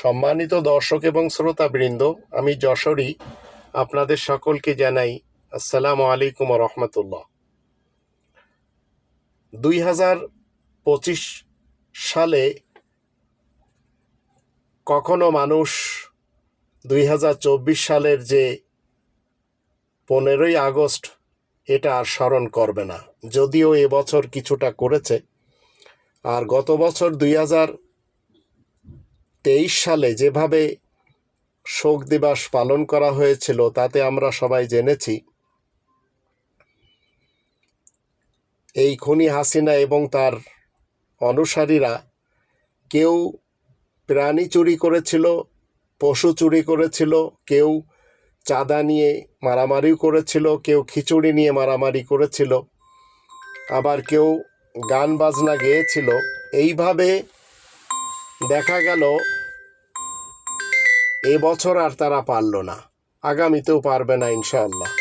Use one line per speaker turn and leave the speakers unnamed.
সম্মানিত দর্শক এবং শ্রোতাবৃন্দ, আমি যশোরী আপনাদের সকলকে জানাই আসসালামু আলাইকুম রহমতুল্লাহ। দুই হাজার পঁচিশ সালে কখনো মানুষ দুই হাজার চব্বিশ সালের যে পনেরোই আগস্ট, এটা আর স্মরণ করবে না। যদিও এবছর কিছুটা করেছে, আর গত বছর দুই হাজার তেইশ সালে যেভাবে শোক দিবস পালন করা হয়েছিল, তাতে আমরা সবাই জেনেছি। এই খুনি হাসিনা এবং তার অনুসারীরা কেউ প্রাণী চুরি করেছিল, পশু চুরি করেছিল, কেউ চাঁদা নিয়ে মারামারিও করেছিল, কেউ খিচুড়ি নিয়ে মারামারি করেছিল, আবার কেউ গান বাজনা গেয়েছিল। এইভাবে দেখা গেল এবছর আর তারা পারল না। আগামীতেও পারবে না ইনশাআল্লাহ।